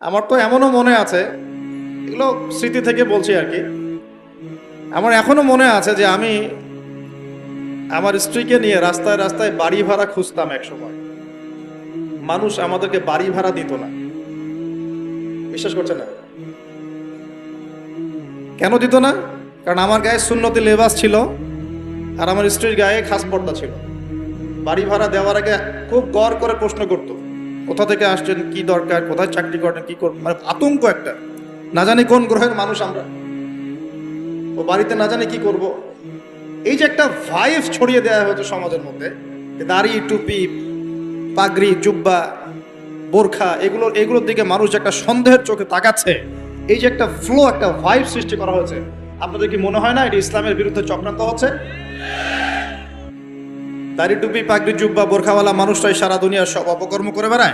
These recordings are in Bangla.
আমার তো এমনও মনে আছে, এগুলো স্মৃতি থেকে বলছি আর কি। আমার এখনও মনে আছে যে আমি আমার স্ত্রীকে নিয়ে রাস্তায় রাস্তায় বাড়ি ভাড়া খুঁজতাম এক সময়। মানুষ আমাদেরকে বাড়ি ভাড়া দিত না। বিশ্বাস করছে না? কেন দিত না? কারণ আমার গায়ে সুন্নতি লেবাস ছিল আর আমার স্ত্রীর গায়ে খাস পর্দা ছিল। বাড়ি ভাড়া দেওয়ার আগে খুব গড় করে প্রশ্ন করতো কোথা থেকে আসছেন, কি দরকার, কোথায় চাকরি করেন, কি করবেন? মানে আতঙ্ক একটা। না জানি কোন গ্রহের মানুষ আমরা। ও বাড়িতে না জানি কি করব। এই যে একটা ভাইভ ছড়িয়ে দেওয়া হয়েছে সমাজের মধ্যে দাড়ি টুপি, পাগড়ি, জুব্বা, বোরখা, এগুলো, এগুলোর দিকে মানুষ একটা সন্দেহের চোখে তাকাচ্ছে, এই যে একটা ফ্লো একটা ভাইব সৃষ্টি করা হয়েছে, আপনাদের কি মনে হয় না এটা ইসলামের বিরুদ্ধে চক্রান্ত হচ্ছে? দাড়ি টুপি, পাগড়ি, জুব্বা, বোরখাওয়ালা মানুষটাই সারা দুনিয়ার সব অপকর্ম করে বেড়ায়।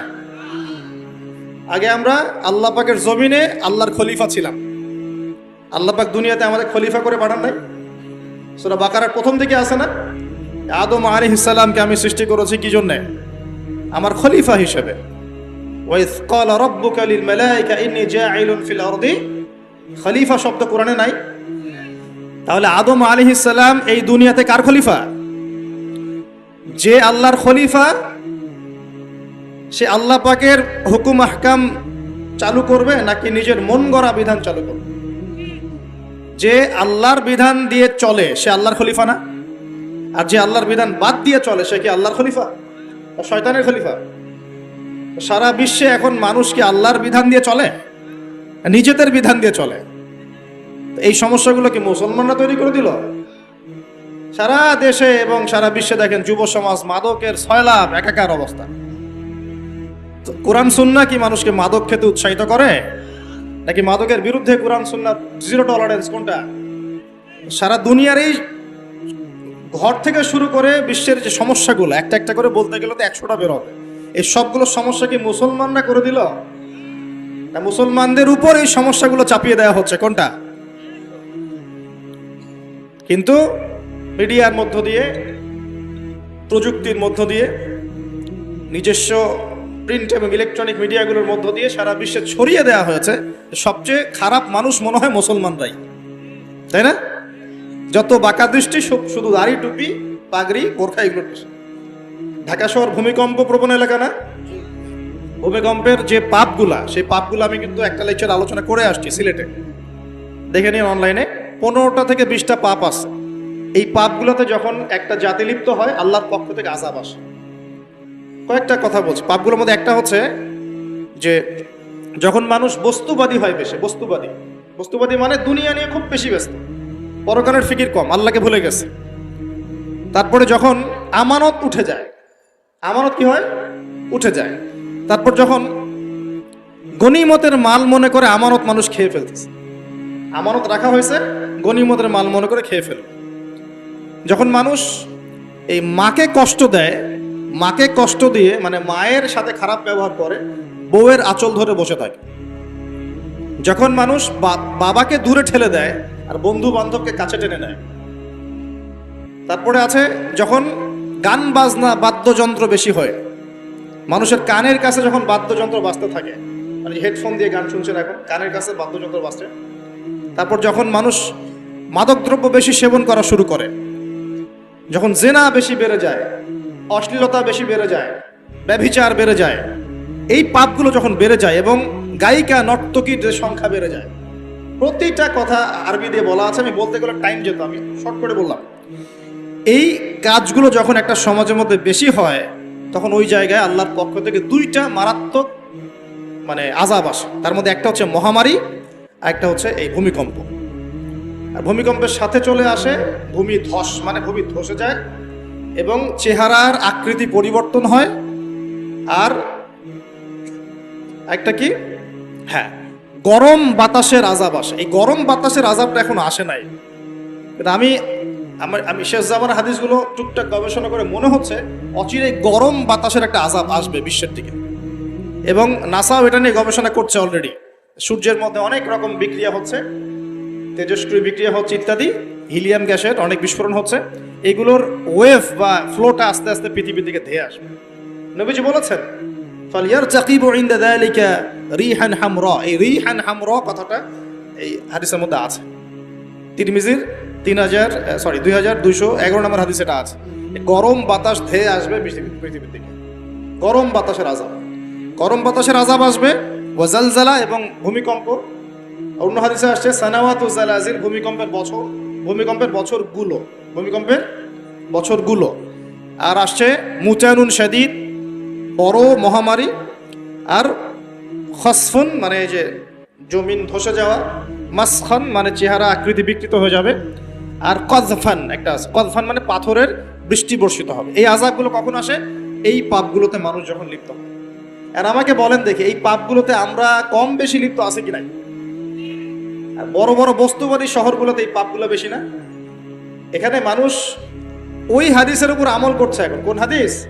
আগে আমরা আল্লাহ পাকের জমিনে আল্লাহর খলিফা ছিলাম। আল্লাহ পাক দুনিয়াতে আমাদের খলিফা করে পাঠান নাই। সেটা বাকারার প্রথম দিকে আসে না? আদম আলি ইসালামকে আমি সৃষ্টি করেছি কি জন্যে? আমার খলিফা হিসেবে। খলিফা শব্দ কোরআনে নাই। তাহলে আদম আলি ইসালাম এই দুনিয়াতে কার খলিফা? যে আল্লাহর খলিফা, সে আল্লাহ পাকের হুকুম আহকাম চালু করবে নাকি নিজের মন গড়া বিধান চালু করবে? যে আল্লাহর বিধান দিয়ে চলে, সে আল্লাহর খলিফা না? আর যে আল্লাহর বিধান বাদ দিয়ে চলে, সে কি আল্লাহর খলিফা? শয়তানের খলিফা? সারা বিশ্বে এখন মানুষ কি আল্লাহর বিধান দিয়ে চলে? নিজেদের বিধান দিয়ে চলে? এই সমস্যাগুলো কি মুসলমানরা তৈরি করে দিল? সারা দেশে এবং সারা বিশ্বে দেখেন যুব সমাজ মাদকের ছয়লাভ একাকার অবস্থা। কোরআন, সুন্না কি মানুষকে মাদক খেতে উৎসাহিত করে? নাকি মাদকের বিরুদ্ধে কোরআন, সুন্না জিরো টলারেন্স কোনটা? সারা দুনিয়ার এই ঘর থেকে শুরু করে বিশ্বের যে সমস্যাগুলো, একটা একটা করে বলতে গেলে তো একশোটা বের হবে। এই সবগুলো সমস্যা কি মুসলমানরা করে দিল? মুসলমানদের উপর এই সমস্যাগুলো চাপিয়ে দেওয়া হচ্ছে, কোনটা? কিন্তু মিডিয়ার মধ্য দিয়ে, প্রযুক্তির মধ্য দিয়ে, নিজস্ব প্রিন্ট এবং ইলেকট্রনিক মিডিয়াগুলোর মধ্য দিয়ে সারা বিশ্বে ছড়িয়ে দেওয়া হয়েছে সবচেয়ে খারাপ মানুষ মনে হয় মুসলমানরাই। তাই না? যত বাঁকা দৃষ্টি শুধু দাড়ি, টুপি, পাগড়ি, গোর্খা এগুলো ঢাকা শহর ভূমিকম্প প্রবণ এলাকা না? ভূমিকম্পের যে পাপগুলা, সেই পাপগুলো আমি কিন্তু একটা লেকচার আলোচনা করে আসছি সিলেটে। দেখে নিন অনলাইনে পনেরোটা থেকে বিশটা পাপ আছে। এই পাপগুলোতে যখন একটা জাতি লিপ্ত হয়, আল্লাহর পক্ষ থেকে আজাব আসে। কয়েকটা কথা বলছি। পাপগুলোর মধ্যে একটা হচ্ছে যে, যখন মানুষ বস্তুবাদী হয় বেশি, বস্তুবাদী। বস্তুবাদী মানে দুনিয়া নিয়ে খুব বেশি ব্যস্ত। পরকালের ফিকির কম, আল্লাহকে ভুলে গেছে। তারপরে যখন আমানত উঠে যায়, আমানত কি হয়? উঠে যায়। তারপর যখন গনিমতের মাল মনে করে আমানত মানুষ খেয়ে ফেলতেছে। আমানত রাখা হয়েছে, গনিমতের মাল মনে করে খেয়ে ফেলে যখন মানুষ এই মাকে কষ্ট দেয়, মাকে কষ্ট দিয়ে মানে মায়ের সাথে খারাপ ব্যবহার করে, বউয়ের আঁচল ধরে বসে থাকে। যখন মানুষ বাবাকে দূরে ঠেলে দেয় আর বন্ধু বান্ধবকে কাছে টেনে নেয়। তারপরে আছে, যখন গান বাজনা বাদ্যযন্ত্র বেশি হয়, মানুষের কানের কাছে যখন বাদ্যযন্ত্র বাজতে থাকে মানে হেডফোন দিয়ে গান শুনছেন এখন, কানের কাছে বাদ্যযন্ত্র বাজছে, তারপর যখন মানুষ মাদকদ্রব্য বেশি সেবন করা শুরু করে যখন জেনা বেশি বেড়ে যায়, অশ্লীলতা বেশি বেড়ে যায়, ব্যভিচার বেড়ে যায়, এই পাপগুলো যখন বেড়ে যায় এবং গায়িকা, নর্তকীর সংখ্যা বেড়ে যায়, প্রতিটা কথা আরবি দিয়ে বলা আছে, আমি বলতে গেলে টাইম যেত, আমি শর্ট করে বললাম। এই কাজগুলো যখন একটা সমাজের মধ্যে বেশি হয়, তখন ওই জায়গায় আল্লাহর পক্ষ থেকে দুইটা মারাত্মক মানে আজাব আসে। তার মধ্যে একটা হচ্ছে মহামারী, আর একটা হচ্ছে এই ভূমিকম্প। আর ভূমিকম্পের সাথে চলে আসে ভূমি ধস মানে ভূমি ধসে যায় এবং চেহারার আকৃতি পরিবর্তন হয়। আর একটা কি? হ্যাঁ গরম বাতাসের আজাব আসে এই গরম বাতাসের আজাবটা এখন আসে নাই। কিন্তু আমি, আমার, আমি শেষ জামার হাদিসগুলো টুকটাক গবেষণা করে মনে হচ্ছে অচিরে গরম বাতাসের একটা আজাব আসবে বিশ্বের দিকে। এবং নাসাও এটা নিয়ে গবেষণা করছে অলরেডি সূর্যের মধ্যে অনেক রকম বিক্রিয়া হচ্ছে। তেজস্ক্রিয় বিক্রিয়া হচ্ছে ইত্যাদি। হিলিয়াম গ্যাসের অনেক বিস্ফোরণ হচ্ছে। এগুলোর ওয়েভ বা ফ্লোটা আস্তে আস্তে পৃথিবীর দিকে ধেয়ে আসবে। নবীজি বলেছেন ফালিয়ারতাকিবু ইনদা যালিকা রিহান হামরা। এই রিহান হামরা কথাটা এই হাদিসের মধ্যে আছে। তিরমিজির তিন হাজার সরি দুই হাজার দুইশো এগারো নম্বর হাদিস এটা আছে। গরম বাতাস ধেয়ে আসবে পৃথিবী- পৃথিবীর দিকে। গরম বাতাসের আজাব গরম বাতাসের আজাব আসবে ওয়াজালজালা এবং ভূমিকম্প অন্য হাদিসে আসছে, সানাওয়াত ও জালাজিল ভূমিকম্পের বছর, ভূমিকম্পের বছরগুলো ভূমিকম্পের বছরগুলো। আর আসছে, মুচানুন শাদিদ, বড় মহামারী আর খসফুন মানে যে জমিন ধসে যাওয়া, মাসখান মানে চেহারা আকৃতি বিকৃত হয়ে যাবে। আর কজফান একটা আছে কজফান মানে পাথরের বৃষ্টি বর্ষিত হবে। এই আজাবগুলো কখন আসে? এই পাপগুলোতে মানুষ যখন লিপ্ত হয়। আর আমাকে বলেন দেখি, এই পাপগুলোতে আমরা কম বেশি লিপ্ত আছে কি নাই? বড় বড় বস্তুবাদী শহরগুলোতে এই পাপগুলো বেশি না? এখানে মানুষ ওই হাদিসের উপর আমল করছে এখন। কোন হাদিস?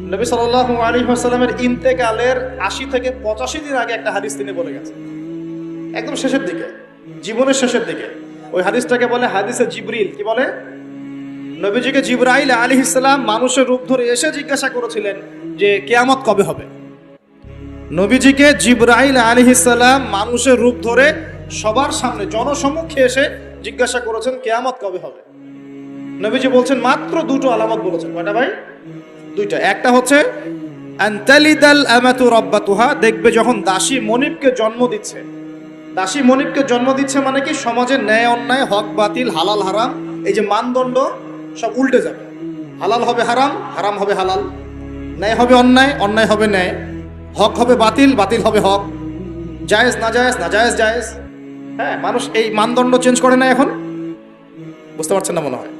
নবী সাল্লাল্লাহু আলাইহি ওয়াসাল্লামের ইন্তেকালের আশি থেকে পঁচাশি দিন আগে একটা হাদিস তিনি বলে গেছেন। একদম শেষের দিকে, জীবনের শেষের দিকে। ওই হাদিসটাকে বলে হাদিসে জিবরিল। কি বলে? নবীজিকে জিব্রাইল আলী ইসলাম মানুষের রূপ ধরে এসে জিজ্ঞাসা করেছিলেন যে কেয়ামত কবে হবে? নবীজিকে জিব্রাইল আলী ইসলাম মানুষের রূপ ধরে সবার সামনে জনসম্মুখে এসে জিজ্ঞাসা করেছেন, কেয়ামত কবে হবে? নবীজি বলছেন, মাত্র দুটো আলামত বলেছেন। কয়টা ভাই? দুইটা। একটা হচ্ছে দেখবে যখন দাসী মনিবকে জন্ম দিচ্ছে। দাসী মনিবকে জন্ম দিচ্ছে মানে কি? সমাজের ন্যায়, অন্যায়, হক, বাতিল, হালাল, হারাম, এই যে মানদণ্ড, সব উল্টে যাবে। হালাল হবে হারাম হারাম হবে হালাল। ন্যায় হবে অন্যায় অন্যায় হবে ন্যায়। হক হবে বাতিল বাতিল হবে হক। জায়েজ, না জায়েজ না জায়েজ জায়েজ। হ্যাঁ মানুষ এই মানদণ্ড চেঞ্জ করে না এখন? বুঝতে পারছেন না মনে হয়?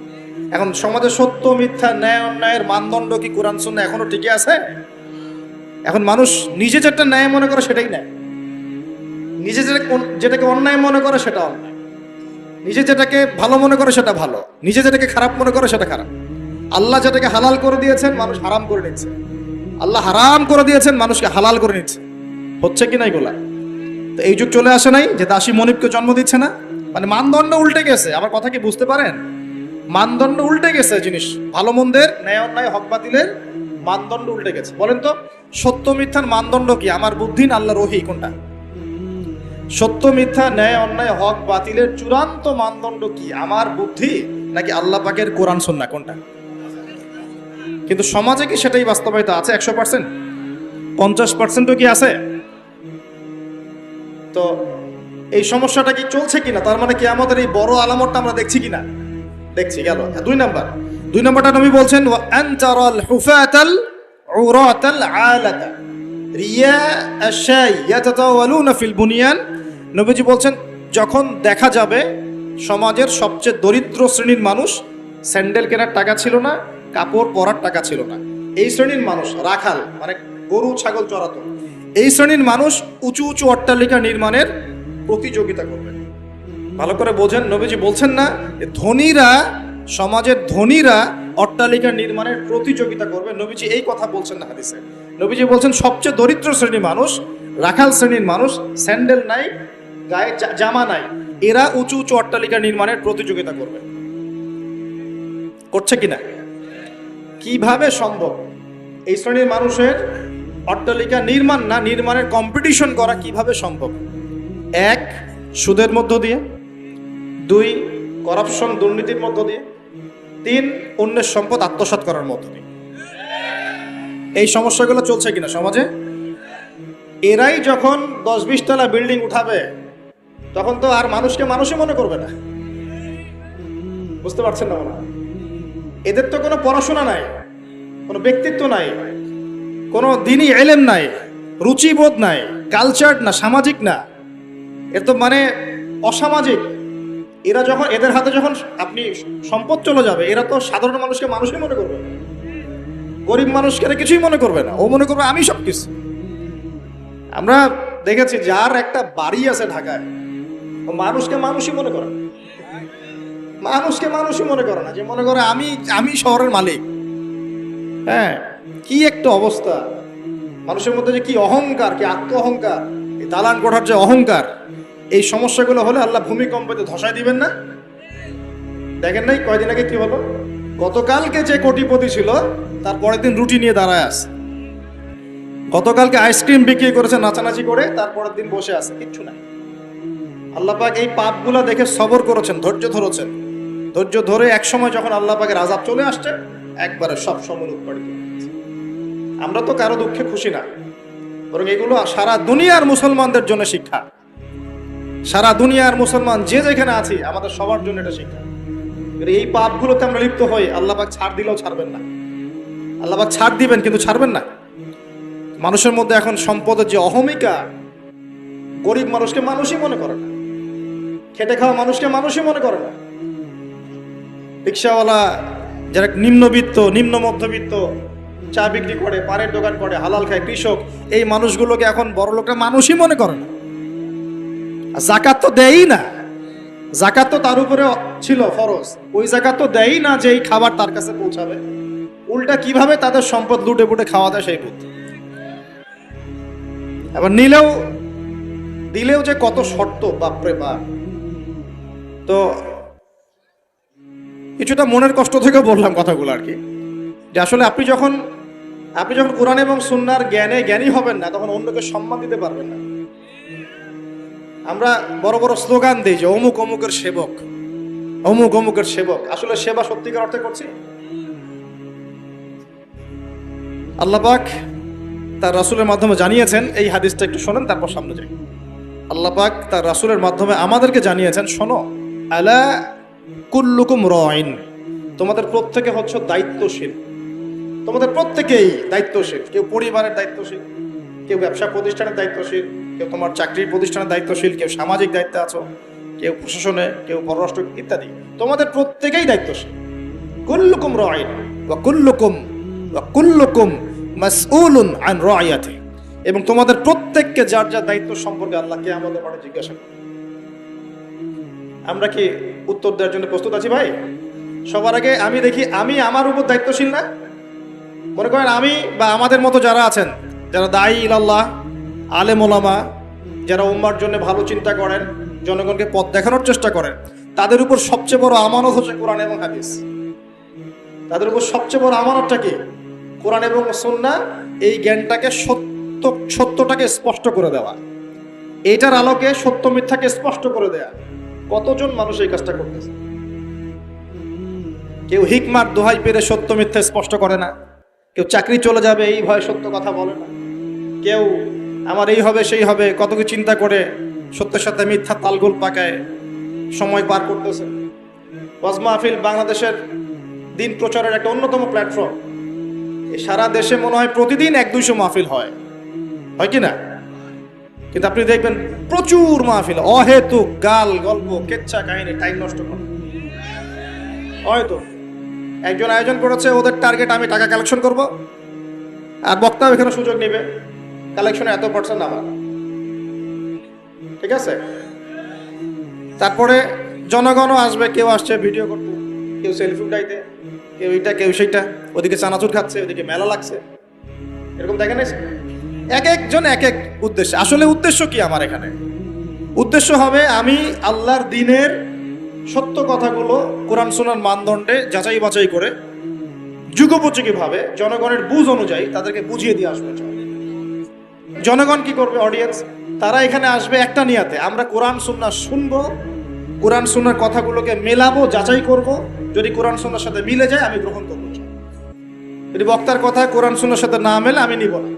এখন সমাজে সত্য, মিথ্যা, ন্যায়, অন্যায়ের মানদণ্ড কি কোরআন শুনে এখনও টিকে আছে? এখন মানুষ নিজে যেটা ন্যায় মনে করে সেটাই ন্যায় নিজে যেটা যেটাকে অন্যায় মনে করে সেটা অন্যায়। নিজে যেটাকে ভালো মনে করে সেটা ভালো। নিজে যেটাকে খারাপ মনে করে সেটা খারাপ। আল্লাহ যেটাকে হালাল করে দিয়েছেন, মানুষ হারাম করে নিচ্ছে। আল্লাহ হারাম করে দিয়েছেন, মানুষকে হালাল করে নিচ্ছে। হচ্ছে কি না এগুলা? তো এই যুগ চলে আসে নাই যে দাসী মনিবকে জন্ম দিচ্ছে না। মানে মানদণ্ড উল্টে গেছে। আমার কথা কি বুঝতে পারেন? মানদণ্ড উল্টে গেছে জিনিস। ভালো মন্দের ন্যায় অন্যায় হক বাতিলের মানদণ্ড উল্টে গেছে। বলেন তো, সত্য মিথ্যার মানদণ্ড কি? আমার বুদ্ধি না আল্লাহ রহি কোনটা? সত্য মিথ্যা, ন্যায় অন্যায় হক বাতিলের চূড়ান্ত মানদণ্ড কি? আমার বুদ্ধি নাকি আল্লাহ পাকের কোরআন সন্না কোনটা? কিন্তু সমাজে কি সেটাই বাস্তবায়িত আছে? একশো পার্সেন্ট? পঞ্চাশ পার্সেন্টও কি আছে? তো এই সমস্যাটা কি চলছে কিনা? তার মানে কি আমাদের এই বড় আলামতটা আমরা দেখছি কিনা? দেখছি, গেল। দুই নাম্বার। দুই নাম্বারটা নবী বলছেন আনতারাল হুফাতাল উরাতাল আলাতা রিয়া আশাই ইয়াতাতাওয়ালুনা ফিল বুনিয়ান। নবীজি বলছেন, যখন দেখা যাবে সমাজের সবচেয়ে দরিদ্র শ্রেণির মানুষ, স্যান্ডেল কেনার টাকা ছিল না, কাপড় পরার টাকা ছিল না। এই শ্রেণির মানুষ, রাখাল মানে গরু, ছাগল চড়াতো এই শ্রেণির মানুষ উঁচু উঁচু অট্টালিকা নির্মাণের প্রতিযোগিতা করবে ভালো করে বোঝেন, নবীজি বলছেন না ধনীরা, সমাজের ধনীরা অট্টালিকা নির্মাণের প্রতিযোগিতা করবে নবীজি এই কথা বলছেন না হাদিসে। নবীজি বলছেন, সবচেয়ে দরিদ্র শ্রেণির মানুষ, রাখাল শ্রেণির মানুষ, স্যান্ডেল নাই, গায়ে জামা নাই, এরা উঁচু উঁচু অট্টালিকা নির্মাণের প্রতিযোগিতা করবে। করছে কিনা? কীভাবে সম্ভব? এই শ্রেণির মানুষের অট্টালিকা নির্মাণ না নির্মাণের কম্পিটিশন করা কীভাবে সম্ভব? এক, সুদের মধ্য দিয়ে। দুই করাপশন দুর্নীতির মধ্য দিয়ে। তিন, অন্যের সম্পদ আত্মসাৎ করার মধ্য দিয়ে। এই সমস্যাগুলো চলছে কিনা সমাজে? এরাই যখন দশ বিশ তলা বিল্ডিং উঠাবে, তখন তো আর মানুষকে মানুষই মনে করবে না। বুঝতে পারছেন না এদের তো কোনো পড়াশোনা নাই, কোনো ব্যক্তিত্ব নাই। কোনো দিনই এলেম নাই, রুচিবোধ নাই কালচার না, সামাজিক না। এর তো মানে অসামাজিক। এরা যখন, এদের হাতে যখন আপনি সম্পদ চলে যাবে, এরা তো সাধারণ মানুষকে মানুষই মনে করবে। গরিব মানুষকে এরা কিছুই মনে করবে না। ও মনে করবে, আমি সব কিছু আমরা দেখেছি, যার একটা বাড়ি আছে ঢাকায়, ও মানুষকে মানুষই মনে করে মানুষকে মানুষই মনে করে না, যে মনে করে, আমি আমি শহরের মালিক। হ্যাঁ কি একটা অবস্থা? মানুষের মধ্যে যে কি অহংকার, কি আত্ম অহংকার এই দালান কোঠার যে অহংকার, এই সমস্যাগুলো হলে আল্লাহ ভূমিকম্পতে ধসায় দিবেন না? দেখেন নাই কয়দিন আগে কি হলো? গতকালকে যে কোটিপতি ছিল, তার পরের দিন রুটি নিয়ে দাঁড়ায় আছে। গতকালকে আইসক্রিম বিক্রি করেছে নাচানাচি করে তারপরের দিন বসে আছে, কিচ্ছু নাই। আল্লাহ পাক এই পাপগুলা দেখে সবর করেছেন, ধৈর্য ধরেছেন। ধৈর্য ধরে এক সময় যখন আল্লাহ পাকের আজাব চলে আসছে, একবারে সব সময় উৎপাদিত। আমরা তো কারও দুঃখে খুশি না। বরং এগুলো সারা দুনিয়ার মুসলমানদের জন্য শিক্ষা। সারা দুনিয়ার মুসলমান যে যেখানে আছি, আমাদের সবার জন্য এটা শিক্ষা। এই পাপগুলোতে আমরা লিপ্ত হই, আল্লাহ পাক ছাড় দিলেও ছাড়বেন না। আল্লাহ পাক ছাড় দিবেন কিন্তু ছাড়বেন না। মানুষের মধ্যে এখন সম্পদের যে অহমিকা, গরিব মানুষকে মানুষই মনে করে না। খেটে খাওয়া মানুষকে মানুষই মনে করে না। রিক্সাওয়ালা, যারা নিম্নবিত্ত, নিম্ন মধ্যবিত্ত চা বিক্রি করে, পানের দোকান করে, হালাল খায় কৃষক, এই মানুষগুলোকে এখন বড় লোকরা মানুষই মনে করে না। জাকাত তো দেয়ই না। জাকাত তো তার উপরে ছিল ফরজ। ওই জাকাত তো দেয়ই না যে এই খাবার তার কাছে পৌঁছাবে। উল্টা কীভাবে তাদের সম্পদ লুটে পুটে খাওয়া দেয় সেই বুদ্ধি। এবার নিলেও, দিলেও যে কত শর্ত, বাপরে বাপ। তো কিছুটা মনের কষ্ট থেকে বললাম কথাগুলো আর কি। যে আসলে আপনি যখন আপনি যখন কোরআন এবং সুন্নার জ্ঞানে জ্ঞানী হবেন না, তখন অন্যকে সম্মান দিতে পারবেন না। আমরা বড় বড় স্লোগান দিই যে অমুক অমুকের সেবক, অমুক অমুকের সেবক। আসলে সেবা সত্যিকার অর্থে করছি? আল্লাপাক তার রাসুলের মাধ্যমে জানিয়েছেন, এই হাদিসটা একটু শোনেন, তারপর সামনে যাই। আল্লাপাক তার রাসুলের মাধ্যমে আমাদেরকে জানিয়েছেন, শোনো, আলা কুল্লুকুম রয়ন তোমাদের প্রত্যেকে হচ্ছে দায়িত্বশীল। তোমাদের প্রত্যেকেই দায়িত্বশীল। কেউ পরিবারের দায়িত্বশীল, কেউ ব্যবসা প্রতিষ্ঠানের দায়িত্বশীল, কেউ তোমার চাকরির প্রতিষ্ঠানের দায়িত্বশীল, কেউ সামাজিক দায়িত্বে আছো, কেউ প্রশাসনে, কেউ পররাষ্ট্র ইত্যাদি। তোমাদের প্রত্যেকেই দায়িত্বশীল। কুল্লুকুম রয়ন বা কুল্লুকুম বা কুল্লুকুম মাসউলুন আন রায়াতি এবং তোমাদের প্রত্যেককে যার যার দায়িত্ব সম্পর্কে আল্লাহকে আমাদের মাঠে জিজ্ঞাসা আমরা কি উত্তর দেওয়ার জন্য প্রস্তুত আছি ভাই? সবার আগে আমি দেখি, আমি আমার উপর দায়িত্বশীল না? মনে করেন আমি বা আমাদের মতো যারা আছেন, যারা দায়ী ইলাল্লাহ, আলেম ওলামা, যারা উম্মার জন্য ভালো চিন্তা করেন, জনগণকে পথ দেখানোর চেষ্টা করেন, তাদের উপর সবচেয়ে বড় আমানত হচ্ছে কোরআন এবং হাদিস। তাদের উপর সবচেয়ে বড় আমানতটা কি? কোরআন এবং সন্না এই জ্ঞানটাকে সত্য, সত্যটাকে স্পষ্ট করে দেওয়া। এইটার আলোকে সত্য মিথ্যাকে স্পষ্ট করে দেয়া। কতজন মানুষ এই কাজটা করতেছে? কেউ হিকমার দোহাই পেরে সত্য মিথ্যা স্পষ্ট করে না। কেউ চাকরি চলে যাবে, এই ভয়ে সত্য কথা বলে না। কেউ আমার এই হবে, সেই হবে, কত কিছু চিন্তা করে সত্যের সাথে মিথ্যা তালগোল পাকায় সময় পার করতেছে। ওয়াজ মাহফিল বাংলাদেশের দিন প্রচারের একটা অন্যতম প্ল্যাটফর্ম। সারা দেশে মনে হয় প্রতিদিন এক দুইশো মাহফিল হয়। হয় কি না? কিন্তু আপনি দেখবেন প্রচুর মাহফিল, অহেতুক গাল, গল্প, কেচ্ছা কাহিনী, টাইম নষ্ট করে। হয়তো একজন আয়োজন করেছে, ওদের টার্গেট আমি টাকা কালেকশন করব। আর বক্তাও এখানে সুযোগ নেবে। কালেকশনে এত পার্সেন্ট আমার। ঠিক আছে? তারপরে জনগণও আসবে, কেউ আসছে ভিডিও করতে, কেউ সেলফি উঠাইতে, কেউ এইটা কেউ সেইটা। ওদিকে চানাচুর খাচ্ছে, ওদিকে মেলা লাগছে। এরকম দেখেন এক একজন এক এক উদ্দেশ্য। আসলে উদ্দেশ্য কি আমার এখানে? উদ্দেশ্য হবে আমি আল্লাহর দিনের সত্য কথাগুলো কোরআন সোনার মানদণ্ডে যাচাই বাছাই করে যুগোপযোগী ভাবে জনগণের বুঝ অনুযায়ী তাদেরকে বুঝিয়ে দিয়ে আসবে। জনগণ কি করবে অডিয়েন্স তারা এখানে আসবে একটা নিয়াতে। আমরা কোরআন সুন্না শুনব, কোরআন সুন্নার কথাগুলোকে মেলাবো, যাচাই করব। যদি কোরআন সুন্নার সাথে মিলে যায়, আমি গ্রহণ করব। যদি বক্তার কথা কোরআন সুন্নার সাথে না মেলে, আমি নিব না।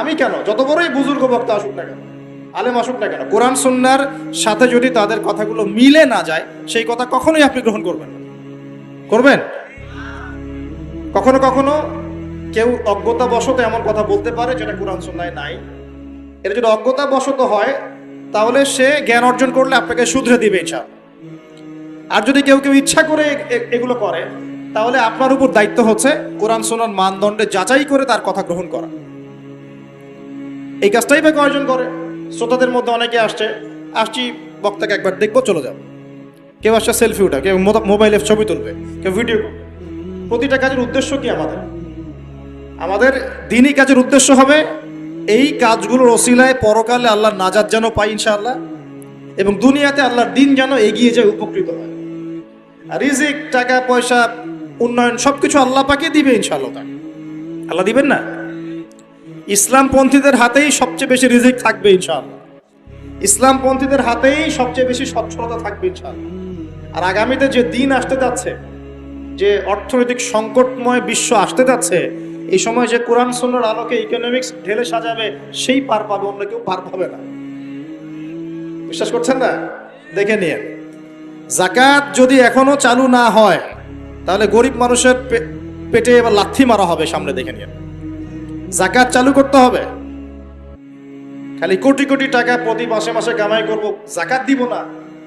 আমি কেন? যত বড়ই বুজুর্গ বক্তা আসুক না কেন। আলেম আসুক না কেন, কোরআন, সুন্নার সাথে যদি তাদের কথাগুলো মিলে না যায়, সেই কথা কখনোই আপনি গ্রহণ করবেন করবেন? কখনো কখনো কেউ অজ্ঞতা বশত এমন কথা বলতে পারে যেটা কোরআন, সুন্নায় নাই। এটা যদি অজ্ঞতা বশত হয়, তাহলে সে জ্ঞান অর্জন করলে আপনাকে শুধরে দিবে ইচ্ছা। আর যদি কেউ কেউ ইচ্ছা করে এগুলো করে, তাহলে আপনার উপর দায়িত্ব হচ্ছে কোরআন সোনার মানদণ্ডে যাচাই করে তার কথা গ্রহণ করা। এই কাজটাই বা কয়জন করে? শ্রোতাদের মধ্যে অনেকে আসছে। আসছি, বক্তাকে একবার দেখব, চলে যাব। কেউ আসছে সেলফি উঠা কেউ মোবাইলে ছবি তুলবে, কেউ ভিডিও প্রতিটা কাজের উদ্দেশ্য কি আমাদের? আমাদের দিনই কাজের উদ্দেশ্য হবে এই কাজগুলোর ওসিলায় পরকালে আল্লাহর নাজাত যেন পাই ইনশাআল্লাহ, এবং দুনিয়াতে আল্লাহর দিন যেন এগিয়ে যায়, উপকৃত হয়। রিজিক, টাকা, পয়সা, উন্নয়ন, সবকিছু আল্লাহ পাকে দিবে ইনশাআল্লাহ। আল্লাহ দিবেন না? ইসলামপন্থীদের হাতেই সবচেয়ে বেশি রিজিক থাকবে, ইনশাআল্লাহ। ইসলামপন্থীদের হাতেই সবচেয়ে বেশি সচ্ছলতা থাকবে, ইনশাআল্লাহ। আর আগামীতে যে দিন আসতে যাচ্ছে, যে অর্থনৈতিক সংকটময় বিশ্ব আসতে যাচ্ছে, এই সময় যে কোরআন সুন্নার আলোকে ইকোনমিক্স ঢেলে সাজাবে, সেই পার পাবে অন্য কেউ, পার পাবে না। বিশ্বাস করছেন না? দেখে নিয়ে। জাকাত যদি এখনও চালু না হয়, তাহলে গরিব মানুষের পেটে এবার লাথি মারা হবে সামনে, দেখে নিয়ে। জাকাত চালু করতে হবে। খালি কোটি কোটি টাকা প্রতি মাসে মাসে কামাই করব জাকাত দিব না।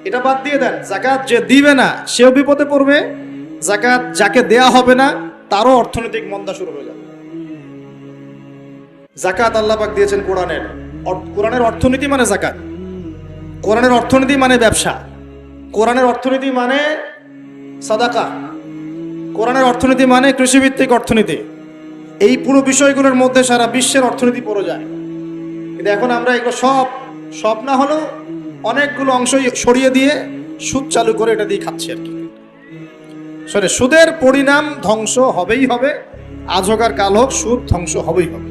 এটা বাদ দিয়ে দেন জাকাত যে দিবে না, সেও বিপদে পড়বে। জাকাত যাকে দেয়া হবে না, তারও অর্থনৈতিক মন্দা শুরু হয়ে যাবে। জাকাত আল্লাহ পাক দিয়েছেন কোরআনের। কোরআনের অর্থনীতি মানে জাকাত কোরআনের অর্থনীতি মানে ব্যবসা। কোরআনের অর্থনীতি মানে সাদাকা। কোরআনের অর্থনীতি মানে কৃষিভিত্তিক অর্থনীতি। এই পুরো বিষয়গুলোর মধ্যে সারা বিশ্বের অর্থনীতি পড়ে যায়। কিন্তু এখন আমরা এগুলো সব সব না হলেও অনেকগুলো অংশ সরিয়ে দিয়ে সুদ চালু করে এটা দিয়ে খাচ্ছি আর কি। সরে, সুদের পরিণাম ধ্বংস হবেই হবে, আজ হোক আর কাল হোক, সুদ ধ্বংস হবেই হবে।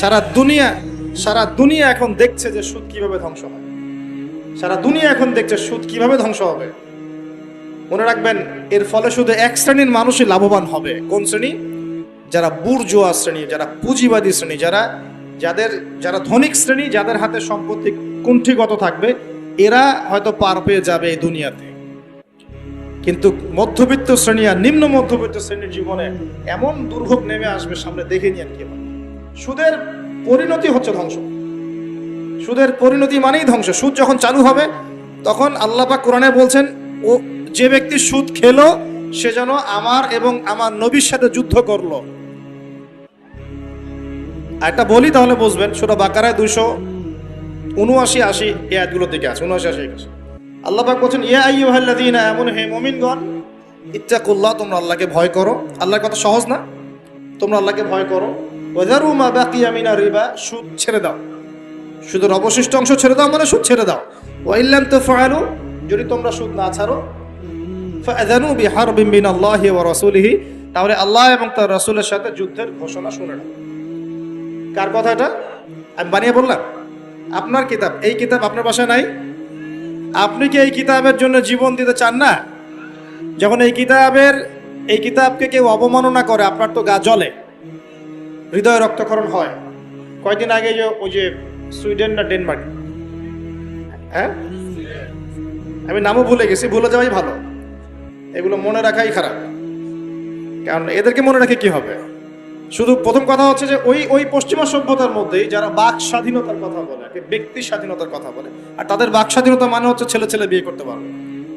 সারা দুনিয়া সারা দুনিয়া এখন দেখছে যে সুদ কীভাবে ধ্বংস হয় সারা দুনিয়া এখন দেখছে সুদ কীভাবে ধ্বংস হবে। মনে রাখবেন, এর ফলে শুধু এক শ্রেণির মানুষই লাভবান হবে। কোন শ্রেণি? যারা বুর্জোয়া শ্রেণি, যারা পুঁজিবাদী শ্রেণি, যারা, যাদের, যারা ধনিক শ্রেণি, যাদের হাতে সম্পত্তি কুণ্ঠিগত থাকবে, এরা হয়তো পার পেয়ে যাবে এই দুনিয়াতে। কিন্তু মধ্যবিত্ত শ্রেণি আর নিম্ন মধ্যবিত্ত শ্রেণির জীবনে এমন দুর্ভোগ নেমে আসবে, সামনে দেখে নিয়ে কি সুদের পরিণতি হচ্ছে ধ্বংস। সুদের পরিণতি মানেই ধ্বংস। সুদ যখন চালু হবে, তখন আল্লাহ পাক কোরআনে বলছেন, ও, যে ব্যক্তি সুদ খেলো সে যেন আমার এবং আমার নবীর সাথে যুদ্ধ করল। একটা বলি তাহলে বুঝবেন, সুরা বাকারায় দুশো উনআশি, আশি এই আয়াতগুলো থেকে আছে, উনআশি, আশি, একাশি। আল্লাহ পাক বলছেন, ইয়া আইয়ুহাল্লাযীনা এমন হে মুমিনগণ, ইত্তাকুল্লাহ, তোমরা আল্লাহকে ভয় করো। আল্লাহর কথা সহজ না? তোমরা আল্লাহকে ভয় করো। ওয়াদারু মা বাকিয়া মিনার রিবা সুদ ছেড়ে দাও। সুদের অবশিষ্ট অংশ ছেড়ে দাও মানে সুদ ছেড়ে দাও। ওয়াইল্লাম তাফআলু যদি তোমরা সুদ না ছাড়ো ফাআযানু বিহারবিন মিনাল্লাহি ওয়া রাসূলিহি। তাহলে আল্লাহ এবং তার রাসূলের সাথে যুদ্ধের ঘোষণা শুনে নাও। কার কথা এটা? আমি বানিয়ে বললাম। আপনার কিতাব, এই কিতাব আপনার বাসায় নাই? আপনি কি এই কিতাবের জন্য জীবন দিতে চান না? যখন এই কিতাবের, এই কিতাবকে কেউ অবমাননা করে, আপনার তো গা জ্বলে, হৃদয় রক্তক্ষরণ হয়। কয়দিন আগে যে ওই যে সুইডেন না ডেনমার্ক? হ্যাঁ? আমি নামও ভুলে গেছি, ভুলে যাওয়াই ভালো। এগুলো মনে রাখাই খারাপ। কারণ এদেরকে মনে রাখে কি হবে? শুধু প্রথম কথা হচ্ছে যে ওই ওই পশ্চিমা সভ্যতার মধ্যেই যারা বাক স্বাধীনতার কথা বলে ব্যক্তি স্বাধীনতার কথা বলে, আর তাদের বাক স্বাধীনতা মানে হচ্ছে ছেলে ছেলে বিয়ে করতে পারবে।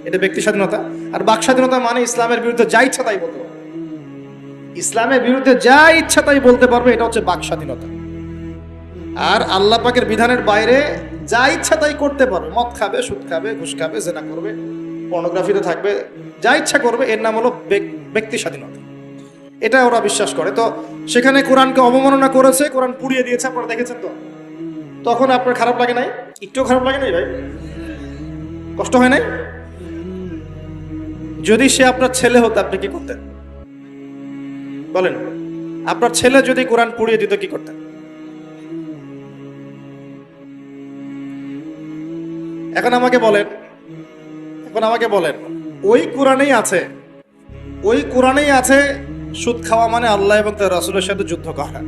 এটা ব্যক্তি স্বাধীনতা। আর বাক স্বাধীনতা মানে ইসলামের বিরুদ্ধে যা ইচ্ছা তাই বলতে পারবে। ইসলামের বিরুদ্ধে যা ইচ্ছা তাই বলতে পারবে, এটা হচ্ছে বাক স্বাধীনতা। আর আল্লাহ পাকের বিধানের বাইরে যা ইচ্ছা তাই করতে পারবে। মদ খাবে, সুদ খাবে, ঘুষ খাবে, জেনা করবে। পর্নোগ্রাফিতে থাকবে। যা ইচ্ছা করবে, এর নাম হলো ব্যক্তি স্বাধীনতা। এটা ওরা বিশ্বাস করে। তো সেখানে কোরআনকে অবমাননা করেছে, কোরআন পুড়িয়ে দিয়েছে, আপনারা দেখেছেন তো? তখন আপনার খারাপ লাগে নাই? একটু খারাপ লাগে নাই ভাই? কষ্ট হয় নাই? যদি সে আপনার ছেলে হতো, আপনি কি করতেন? বলেন, আপনার ছেলে যদি কোরআন পুড়িয়ে দিত, কি করতেন? এখন আমাকে বলেন এখন আমাকে বলেন, ওই কোরআনেই আছে, ওই কোরআনেই আছে, সুদ খাওয়া মানে আল্লাহ এবং তার রাসূলের সাথে যুদ্ধ করা।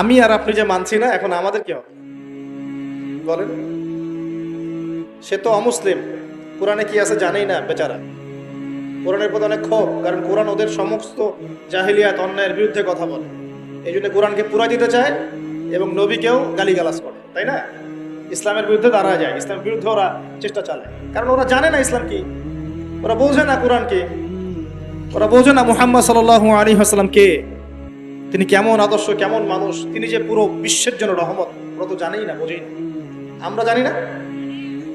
আমি আর আপনি যে মানছি না, এখন আমাদের কি হবে? বলেন। সে তো অমুসলিম, কোরআনে কি আছে জানেই না, বেচারা। কোরআনের প্রতি অনেক ক্ষোভ, কারণ কোরআন ওদের সমস্ত জাহিলিয়াত, অন্যায়ের বিরুদ্ধে কথা বলে। এই জন্য কোরআনকে পুরা দিতে চায় এবং নবীকেও গালিগালাজ করে, তাই না? ইসলামের বিরুদ্ধে দাঁড়া যায়, ইসলামের বিরুদ্ধে ওরা চেষ্টা চালায়। কারণ ওরা জানে না ইসলাম কি ওরা বোঝে না কোরআন কি ওরা বোঝে না মুহাম্মদ সাল্লাহ আলী হাসলাম কে, তিনি কেমন আদর্শ, কেমন মানুষ, তিনি যে পুরো বিশ্বের জন্য রহমত, ওরা তো জানেই না, বোঝেই না। আমরা জানি না?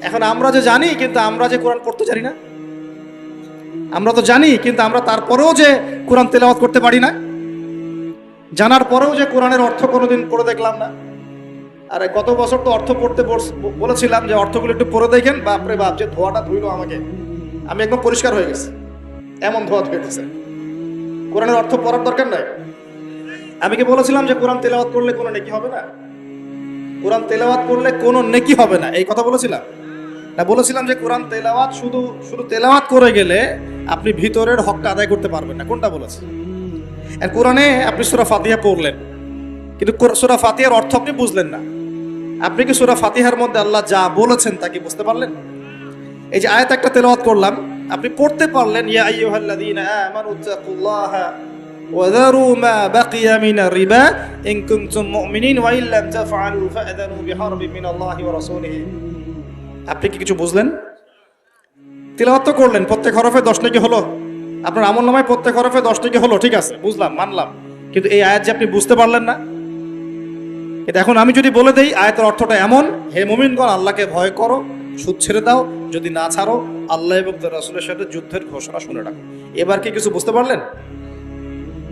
এখন আমরা যে জানি, কিন্তু আমরা যে কোরআন পড়তে জানি না? আমরা তো জানি, কিন্তু আমরা তারপরেও যে কোরআন তেলাওয়াত করতে পারি না? জানার পরেও যে কোরআনের অর্থ কোনোদিন পড়ে দেখলাম না? আর গত বছর তো অর্থ পড়তে বলেছিলাম যে অর্থগুলো একটু পড়ে দেখেন। বাপরে বাপ, যে ধোয়াটা ধুইলো আমাকে। আমি একদম পরিষ্কার হয়ে গেছি। এমন ধোয়া ধুয়ে গেছে কোরআনের অর্থ পড়ার দরকার নাই। আমি কি বলেছিলাম যে কোরআন তেলাওয়াত করলে কোনো নেকি হবে না? কোরআন তেলাওয়াত করলে কোনো নেকি হবে না। এই কথা বলেছিলাম। না বলেছিলাম যে কোরআন তেলাওয়াত শুধু শুধু তেলাওয়াত করে গেলে আপনি ভিতরের হকটা আদায় করতে পারবেন না। কোনটা বলেছে? আর কোরআনে আপনি সুরা ফাতিহা পড়লেন। কিন্তু সুরা ফাতিহার অর্থ আপনি বুঝলেন না। আপনি কি সুরা ফাতিহার মধ্যে আল্লাহ যা বলেছেন তা কি বুঝতে পারলেন? এই যে আয়াত একটা তেলাওয়াত করলাম, আপনি পড়তে পারলেন, ইয়া আইয়ুহাল্লাযীনা আমানু তাকুল্লাহা ওয়া যারু মা বাকিয়া মিনার রিবা ইন কুনতুম মুমিনিন ওয়া ইল্লাম তাফআলু ফাআযানু বিহারবিন মিনাল্লাহি ওয়া রাসূলিহি। আপনি কি কিছু বুঝলেন? তিলাওয়াত তো করলেন, প্রত্যেক হরফে দশ নাকি হলো? আপনার আমল নামায় প্রত্যেক হরফে দশ নাকি হলো? ঠিক আছে, বুঝলাম, মানলাম। কিন্তু এই আয়াত যে আপনি বুঝতে পারলেন না এটা এখন আমি যদি বলে দেই, আয়াতের অর্থটা এমন, হে মুমিনগণ আল্লাহকে ভয় করো, সুদ ছেড়ে দাও, যদি না ছাড়ো, আল্লাহ এবং রাসূলের সাথে যুদ্ধের ঘোষণা শুনে রাখো। এবার কি কিছু বুঝতে পারলেন?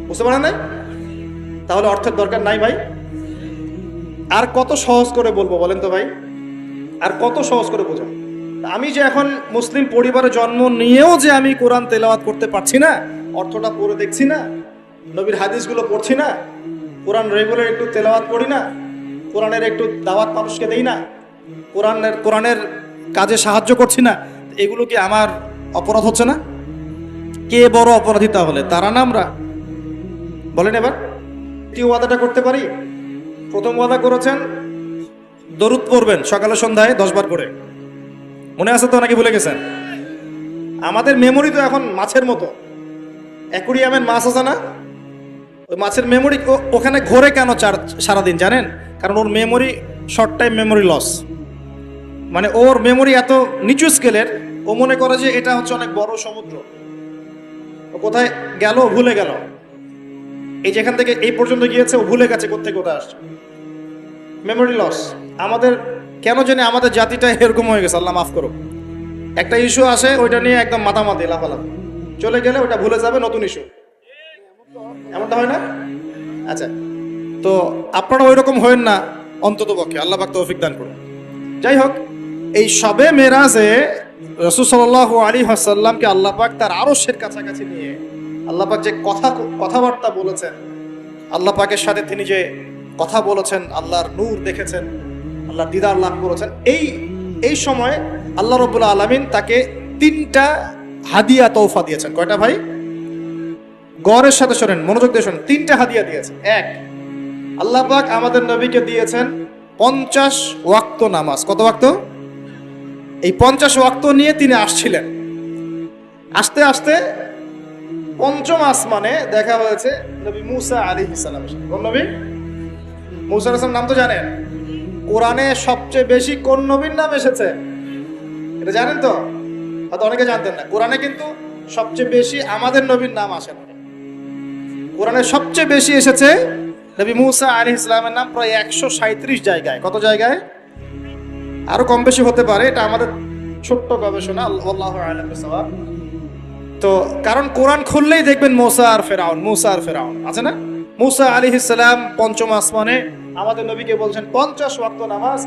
বুঝতে পারেন নাই? তাহলে অর্থের দরকার নাই ভাই। আর কত সহজ করে বলব বলেন তো ভাই? আর কত সহজ করে বোঝাবো? আমি যে এখন মুসলিম পরিবারে জন্ম নিয়েও যে আমি কোরআন তেলাওয়াত করতে পারছি না, অর্থটা পড়ে দেখছি না, নবীর হাদিসগুলো পড়ছি না, কোরআন রেগুলার একটু তেলাওয়াত পড়ি না কোরআনের একটু দাওয়াত মানুষকে দেই না? কোরআনের কোরআনের কাজে সাহায্য করছি না? এগুলো কি আমার অপরাধ হচ্ছে না? কে বড় অপরাধী তাহলে? তারা না আমরা? বলেন এবার। দ্বিতীয় ওয়াদাটা করতে পারি? প্রথম ওয়াদা করেছেন, দরুদ পড়বেন সকালে সন্ধ্যায় দশবার করে। মনে আছে তো নাকি ভুলে গেছেন? আমাদের মেমোরি তো এখন মাছের মতো। অ্যাকুরিয়ামের মাছ আছে না? ওই মাছের মেমোরি ওখানে ঘোরে কেন চার সারাদিন, জানেন? কারণ ওর memory short time memory loss মানে ওর মেমোরি এত নিচু স্কেলের ও মনে করে যে এটা হচ্ছে অনেক বড় সমুদ্র। ও কোথায় গেল, ভুলে গেল। এই যেখান থেকে এই পর্যন্ত গিয়েছে, ও ভুলে গেছে কোথেকে কোথায় আসছে। মেমোরি লস আমাদের, কেন জানি আমাদের জাতিটা এরকম হয়ে গেছে, আল্লাহ মাফ করো একটা ইস্যু আসে, ওইটা নিয়ে একদম মাতামাতি, লাফালাফ। চলে গেলে ওটা ভুলে যাবে, নতুন ইস্যু এমনটা হয় না? আচ্ছা। তো আপনারা ওই রকম হয়েন না, অন্তত পক্ষে। আল্লাহ পাক তৌফিক দান করুন। যাই হোক, এই সবে মেরাজে রসুল সাল্লাহ আলী হাসাল্লামকে আল্লাহ পাক তার আরশের কাছাকাছি নিয়ে আল্লাহ পাক যে কথা, কথাবার্তা বলেছেন, আল্লাহ পাকের সাথে তিনি যে কথা বলেছেন, আল্লাহর নূর দেখেছেন, আল্লাহর দিদার লাভ করেছেন, এই এই সময় আল্লাহ রবুল্লা আলমিন তাকে তিনটা হাদিয়া তৌফা দিয়েছেন। কয়টা ভাই? গড়ের সাথে শোনেন, মনোযোগ দিয়ে শোনেন। তিনটা হাদিয়া দিয়েছেন। এক আল্লাহ পাক আমাদের নবীকে দিয়েছেন পঞ্চাশ ওয়াক্ত নামাজ। কত ওয়াক্ত? এই পঞ্চাশ ওয়াক্ত নিয়ে তিনি আসছিলেন। আসতে আসতে পঞ্চম আসমানে দেখা হয়েছে নবী মুসা আলী ইসালাম কোন নবী? মুসা আসলাম নাম তো জানেন? কোরআনে সবচেয়ে বেশি কোন নবীর নাম এসেছে? এটা জানেন তো? হয়তো অনেকে জানতেন না। কোরআনে কিন্তু সবচেয়ে বেশি আমাদের নবীর নাম আসে না। কোরআনে সবচেয়ে বেশি এসেছে নবী মুসা আলী ইসলামের নাম প্রায় একশো জায়গায়। কত জায়গায়? আরও কম বেশি হতে পারে, এটা আমাদের ছোট্ট গবেষণা আল্লাহ তো কারণ কোরআন খুললেই দেখবেন মোসা আর ফেরাউন, মুসা আর ফেরাউন, আছে না? মুসা আলী ইসলাম পঞ্চম আসমানে আমাদের নবীকে বলছেন, পঞ্চাশ ওয়াক্ত নামাজ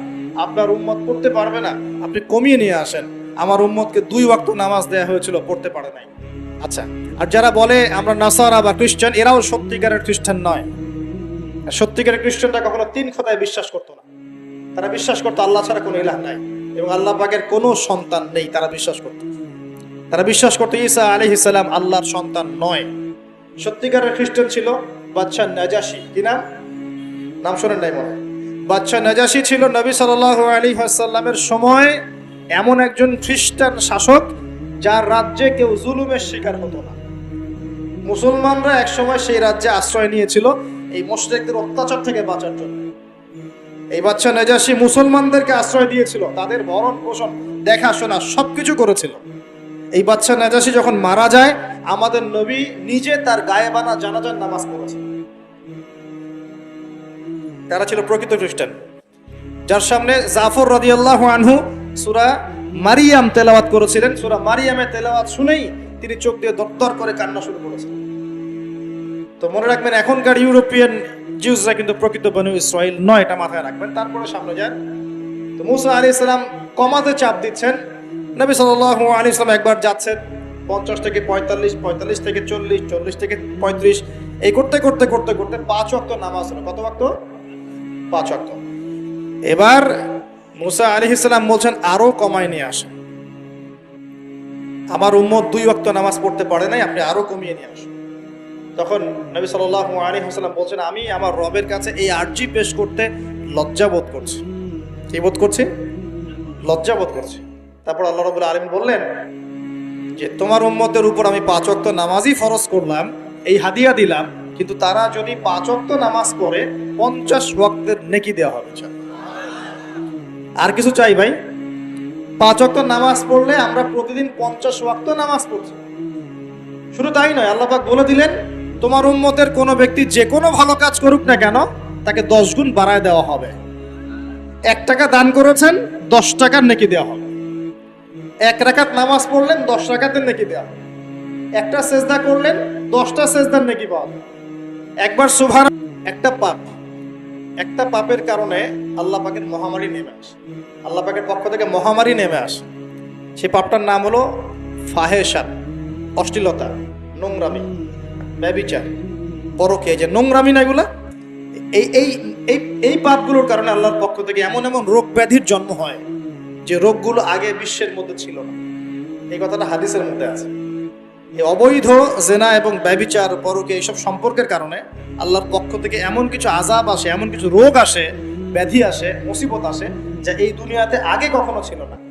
আপনার উম্মত পড়তে পারবে না, আপনি কমিয়ে নিয়ে আসেন। আমার উম্মতকে দুই ওয়াক্ত নামাজ দেয়া হয়েছিল, পড়তে পারে নাই। আচ্ছা আর যারা বলে আমরা নাসারা বা খ্রিস্টান, এরাও সত্যিকারের খ্রিস্টান নয়। সত্যিকারের খ্রিস্টানরা কখনো তিন খোদায় বিশ্বাস করতো না। তারা বিশ্বাস করতো আল্লাহ ছাড়া কোনো ইলাহ নাই এবং আল্লাহ পাকের কোনো সন্তান নেই, তারা বিশ্বাস করতো। তারা বিশ্বাস করতো ঈসা আলি ইসালাম আল্লাহর সন্তান নয়। সত্যিকারের খ্রিস্টান ছিল বাচ্চা নাজাসি। কি নাম? নাম শোনেন নাই মনে। বাচ্চা নাজাসি ছিল নবী সাল্লাহ আলী আসাল্লামের সময় এমন একজন খ্রিস্টান শাসক যার রাজ্যে কেউ জুলুমের শিকার হতো না। মুসলমানরা একসময় সেই রাজ্যে আশ্রয় নিয়েছিল। এই মোশরেকদের অত্যাচার থেকে বাঁচার জন্য। এই বাচ্চা নেজাসি মুসলমানদেরকে আশ্রয় দিয়েছিল, তাদের ভরণ পোষণ, দেখাশোনা সবকিছু করেছিল। এই বাচ্চা নেজাসি যখন মারা যায়, আমাদের নবী নিজে তার গায়ে বানা জানাজার নামাজ পড়েছে তারা ছিল প্রকৃত খ্রিস্টান। যার সামনে জাফর রাদিয়াল্লাহু আনহু সূরা মারিয়াম তেলাওয়াত করেছিলেন। সূরা মারিয়ামে তেলাওয়াত শুনেই তিনি চোখ দিয়ে দরদর করে কান্না শুরু করেছেন তো মনে রাখবেন, এখনকার ইউরোপিয়ান জিউসরা কিন্তু প্রকৃত বনু ইসরায়েল নয়, এটা মাথায় রাখবেন। তারপরে সামনে যান। তো মুসা আলী ইসলাম কমাতে চাপ দিচ্ছেন। নবী সাল্লাল্লাহু আলী ইসলাম একবার যাচ্ছেন, পঞ্চাশ থেকে পঁয়তাল্লিশ পঁয়তাল্লিশ থেকে চল্লিশ চল্লিশ থেকে পঁয়ত্রিশ, এই করতে করতে করতে করতে পাঁচ অক্ত নামাজ হলো। কত অক্ত পাঁচ অক্ত এবার মুসা আলী ইসলাম বলছেন, আরও কমায় নিয়ে আসেন। আমার উম্মত দুই অক্ত নামাজ পড়তে পারে নাই, আপনি আরও কমিয়ে নিয়ে আসুন। তখন নবী সাল্লাহ আলী বলছেন, আমি আমার রবের কাছে এই আর্জি পেশ করতে লজ্জা বোধ করছি। কি বোধ করছি? লজ্জা বোধ করছি। তারপর আল্লাহ রবুল আলম বললেন যে, তোমার উম্মতের উপর আমি পাঁচ অক্ত নামাজই ফরজ করলাম, এই হাদিয়া দিলাম, কিন্তু তারা যদি পাঁচ অক্ত নামাজ পড়ে, পঞ্চাশ ওয়াক্তের নেকি দেওয়া হবে। আর কিছু চাই ভাই? পাঁচ অক্ত নামাজ পড়লে আমরা প্রতিদিন পঞ্চাশ ওয়াক্ত নামাজ পড়ছি। শুধু তাই নয়, আল্লাহ পাক বলে দিলেন তোমার উম্মতের কোনো ব্যক্তি যে কোনো ভালো কাজ করুক না কেন, তাকে দশ গুণ বাড়ায় দেওয়া হবে। এক টাকা দান করেছেন, দশ টাকার নেকি দেওয়া হবে। এক রাকাত নামাজ পড়লেন, দশ রাকাতের নেকি দেওয়া একটা সেজদা করলেন, দশটা সেজদার নেকি পাওয়া যাবে। একবার সুভান একটা পাপ। একটা পাপের কারণে আল্লাহ পাকের মহামারী নেমে আসে। আল্লাহ পাকের পক্ষ থেকে মহামারী নেমে আসে। সেই পাপটার নাম হলো ফাহেসাত অশ্লীলতা, নোংরামি। ব্যবিচার। পরকে যে নোংরামি না এই এই এই এই পাপগুলোর কারণে আল্লাহর পক্ষ থেকে এমন এমন রোগ ব্যাধির জন্ম হয় যে রোগগুলো আগে বিশ্বের মধ্যে ছিল না। এই কথাটা হাদিসের মধ্যে আছে। এই অবৈধ জেনা এবং ব্যবিচার, পরকে এইসব সম্পর্কের কারণে আল্লাহর পক্ষ থেকে এমন কিছু আজাব আসে, এমন কিছু রোগ আসে, ব্যাধি আসে, মুসিবত আসে, যা এই দুনিয়াতে আগে কখনো ছিল না।